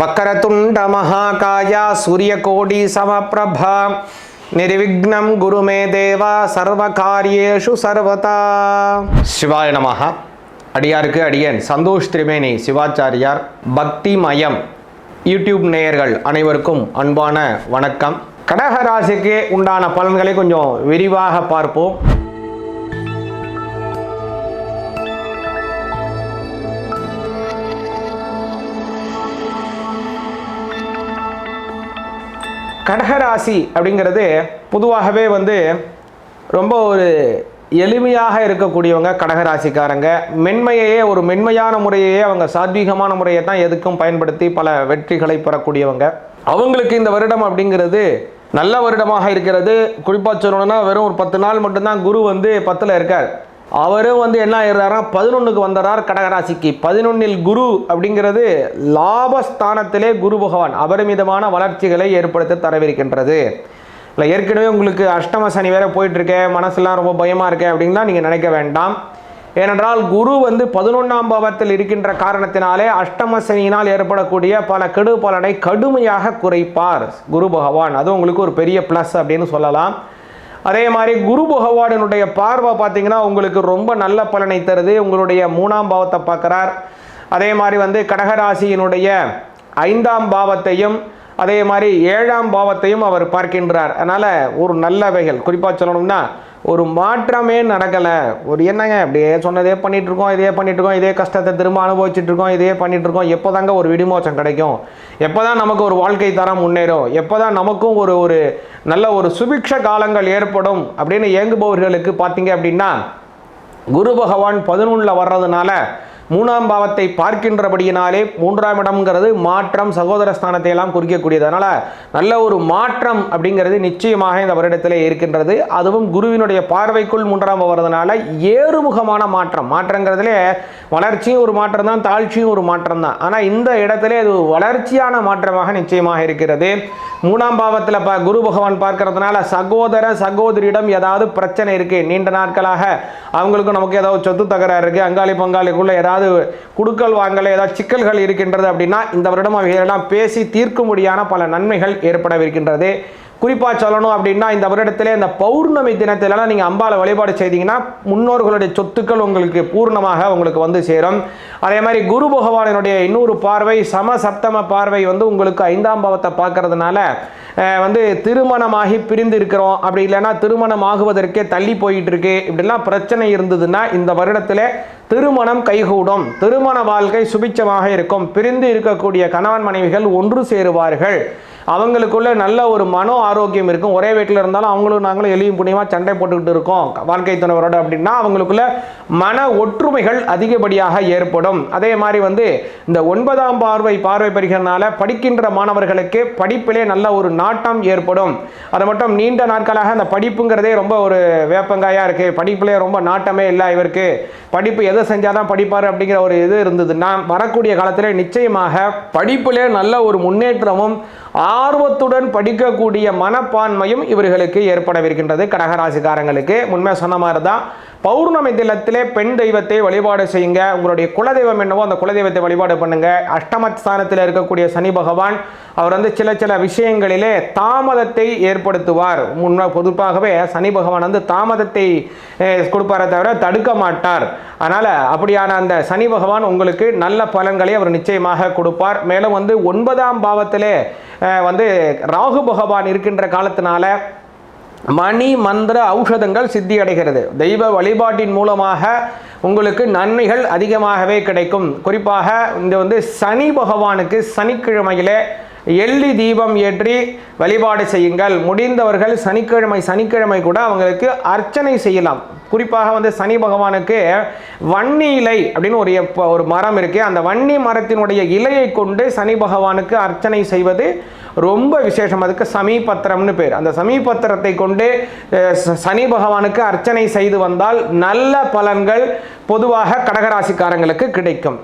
வக்கரதுண்ட மகாகாயா சூரியகோடி சமப்பிரபா. நிர்விக்னம் குருமே தேவா சர்வ காரியேஷு சர்வதா. சிவாய நமகா அடியாருக்கு அடியன். சந்தோஷ் திரிமேனி சிவாச்சாரியார். பக்தி மயம் யூடியூப் நேயர்கள் அனைவருக்கும் அன்பான வணக்கம். கடகராசிக்கு உண்டான பலன்களை கொஞ்சம் விரிவாக பார்ப்போம். கடகராசி அப்படிங்கிறது பொதுவாகவே வந்து ரொம்ப ஒரு எளிமையாக இருக்கக்கூடியவங்க கடகராசிக்காரங்க. மென்மையையே ஒரு மென்மையான முறையையே அவங்க சாத்வீகமான முறையை தான் எதுக்கும் பயன்படுத்தி பல வெற்றிகளை பெறக்கூடியவங்க. அவங்களுக்கு இந்த வருடம் அப்படிங்கிறது நல்ல வருடமாக இருக்கிறது. குறிப்பாக சொல்லணும்னா வெறும் ஒரு பத்து நாள் மட்டும்தான் குரு வந்து பத்தில் இருக்கார். அவரும் வந்து என்ன ஆயிடுறாருன்னா பதினொன்றுக்கு வந்துடுறார் கடகராசிக்கு. பதினொன்னில் குரு அப்படிங்கிறது லாபஸ்தானத்திலே குரு பகவான். அபரிமிதமான வளர்ச்சிகளை ஏற்படுத்த தரவிருக்கின்றது. இல்லை ஏற்கனவே உங்களுக்கு அஷ்டம சனி வேற போயிட்டுருக்கேன் மனசுலாம் ரொம்ப பயமாக இருக்கே அப்படின்லாம் நீங்கள் நினைக்க வேண்டாம். ஏனென்றால் குரு வந்து பதினொன்றாம் பாவத்தில் இருக்கின்ற காரணத்தினாலே அஷ்டம சனியினால் ஏற்படக்கூடிய பல கெடு பலனை கடுமையாக குறைப்பார் குரு பகவான். அது உங்களுக்கு ஒரு பெரிய ப்ளஸ் அப்படின்னு சொல்லலாம். அதே மாதிரி குரு பகவானுடைய பார்வை பார்த்தீங்கன்னா உங்களுக்கு ரொம்ப நல்ல பலனை தருது. உங்களுடைய மூணாம் பாவத்தை பார்க்குறார். அதே மாதிரி வந்து கடகராசியினுடைய ஐந்தாம் பாவத்தையும் அதே மாதிரி ஏழாம் பாவத்தையும் அவர் பார்க்கின்றார். அதனால் ஒரு நல்லவைகள் குறிப்பாக சொல்லணும்னா ஒரு மாற்றமே நடக்கலை. ஒரு என்னங்க அப்படியே சொன்னதே பண்ணிகிட்டு இருக்கோம் இதே பண்ணிட்டு இருக்கோம் இதே கஷ்டத்தை திரும்ப அனுபவிச்சுட்டு இருக்கோம் இதே பண்ணிகிட்ருக்கோம் இருக்கோம் எப்போதாங்க ஒரு விடுமோச்சம் கிடைக்கும்? எப்போ தான் நமக்கு ஒரு வாழ்க்கை தரம் முன்னேறும்? எப்போ தான் நமக்கும் ஒரு ஒரு நல்ல ஒரு சுபிக்ஷ காலங்கள் ஏற்படும்? அப்படின்னு இயங்குபவர்களுக்கு பார்த்தீங்க அப்படின்னா குரு பகவான் பதினொன்றில் வர்றதுனால மூணாம் பாவத்தை பார்க்கின்றபடியினாலே மூன்றாம் இடம்ங்கிறது மாற்றம் சகோதர ஸ்தானத்தை எல்லாம் குறிக்கக்கூடியது. அதனால் நல்ல ஒரு மாற்றம் அப்படிங்கிறது நிச்சயமாக இந்த வருடத்திலே இருக்கின்றது. அதுவும் குருவினுடைய பார்வைக்குள் மூன்றாம் வருதுனால ஏறுமுகமான மாற்றம். மாற்றங்கிறதுலே வளர்ச்சியும் ஒரு மாற்றம் தான் தாழ்ச்சியும் ஒரு மாற்றம் தான் ஆனால் இந்த இடத்துல அது வளர்ச்சியான மாற்றமாக நிச்சயமாக இருக்கிறது. மூணாம் பாவத்தில் ப குரு பகவான் பார்க்கறதுனால சகோதர சகோதரியிடம் ஏதாவது பிரச்சனை இருக்குது நீண்ட நாட்களாக அவங்களுக்கும் நமக்கு ஏதாவது சொத்து தகராறு இருக்குது அங்காளி பங்காளிக்குள்ள ஏதாவது குடுக்கல் வாங்கல ஏதாவது சிக்கல்கள் இருக்கின்றது அப்படின்னா இந்த வருடம் அவைகளெல்லாம் பேசி தீர்க்கும்படியான பல நன்மைகள் ஏற்படவிருக்கின்றது. குறிப்பாக சொல்லணும் அப்படின்னா இந்த வருடத்திலே இந்த பௌர்ணமி தினத்திலலாம் நீங்கள் அம்பாவை வழிபாடு செய்தீங்கன்னா முன்னோர்களுடைய சொத்துக்கள் உங்களுக்கு பூர்ணமாக உங்களுக்கு வந்து சேரும். அதே மாதிரி குரு பகவானினுடைய இன்னொரு பார்வை சம சப்தம பார்வை வந்து உங்களுக்கு ஐந்தாம் பாவத்தை பார்க்கறதுனால வந்து திருமணமாகி பிரிந்து இருக்கிறோம் அப்படி இல்லைன்னா திருமணம் ஆகுவதற்கே தள்ளி போயிட்டு இருக்கு இப்படிலாம் பிரச்சனை இருந்ததுன்னா இந்த வருடத்தில் திருமணம் கைகூடும். திருமண வாழ்க்கை சுபிச்சமாக இருக்கும். பிரிந்து இருக்கக்கூடிய கணவன் மனைவிகள் ஒன்று சேருவார்கள். அவங்களுக்குள்ள நல்ல ஒரு மனோ ஆரோக்கியம் இருக்கும். ஒரே வீட்டில் இருந்தாலும் அவங்களும் நாங்களும் எளியும் புண்ணியமாக சண்டை போட்டுக்கிட்டு இருக்கோம். வாழ்க்கை துணைவரோட அப்படின்னா அவங்களுக்குள்ள மன ஒற்றுமைகள் அதிகப்படியாக ஏற்படும். அதே மாதிரி வந்து இந்த ஒன்பதாம் பார்வை பார்வை பெறுகிறதுனால படிக்கின்ற மாணவர்களுக்கு படிப்பிலே நல்ல ஒரு நாட்டம் ஏற்படும். அது மட்டும் நீண்ட நாட்களாக அந்த படிப்புங்கிறதே ரொம்ப ஒரு வேப்பங்காயாக இருக்குது படிப்பிலே ரொம்ப நாட்டமே இல்லை இவருக்கு. படிப்பு எதை செஞ்சால் தான் படிப்பார் அப்படிங்கிற ஒரு இது இருந்ததுன்னா வரக்கூடிய காலத்தில் நிச்சயமாக படிப்பிலே நல்ல ஒரு முன்னேற்றமும் ஆர்வத்துடன் படிக்கக்கூடிய மனப்பான்மையும் இவர்களுக்கு ஏற்படவிருக்கின்றது. கடகராசிக்காரங்களுக்கு முன்மை சொன்ன மாதிரி தான் பௌர்ணமி தினத்திலே பெண் தெய்வத்தை வழிபாடு செய்யுங்க. உங்களுடைய குலதெய்வம் என்னவோ அந்த குலதெய்வத்தை வழிபாடு பண்ணுங்க. அஷ்டமஸ்தானத்தில் இருக்கக்கூடிய சனி பகவான் அவர் வந்து சில சில விஷயங்களிலே தாமதத்தை ஏற்படுத்துவார். முன்ன பொதுப்பாகவே சனி பகவான் வந்து தாமதத்தை கொடுப்பாரே தவிர தடுக்க மாட்டார். அதனால் அப்படியான அந்த சனி பகவான் உங்களுக்கு நல்ல பலன்களை அவர் நிச்சயமாக கொடுப்பார். மேலும் வந்து ஒன்பதாம் பாவத்திலே வந்து ராகு பகவான் இருக்கின்ற காலத்தினால மணி மந்திர ஔஷதங்கள் சித்தி அடைகிறது தெய்வ வழிபாட்டின் மூலமாக உங்களுக்கு நன்மைகள் அதிகமாகவே கிடைக்கும். குறிப்பாக இந்த வந்து சனி பகவானுக்கு சனிக்கிழமையிலே எள்ளி தீபம் ஏற்றி வழிபாடு செய்யுங்கள். முடிந்தவர்கள் சனிக்கிழமை சனிக்கிழமை கூட அவங்களுக்கு அர்ச்சனை செய்யலாம். குறிப்பாக வந்து சனி பகவானுக்கு வன்னி இலை அப்படின்னு ஒரு ஒரு மரம் இருக்குது அந்த வன்னி மரத்தினுடைய இலையை கொண்டு சனி பகவானுக்கு அர்ச்சனை செய்வது ரொம்ப விசேஷம். அதுக்கு சமீபத்திரம்னு பேர். அந்த சமீபத்திரத்தை கொண்டு சனி பகவானுக்கு அர்ச்சனை செய்து வந்தால் நல்ல பலன்கள் பொதுவாக கடகராசிக்காரங்களுக்கு கிடைக்கும்.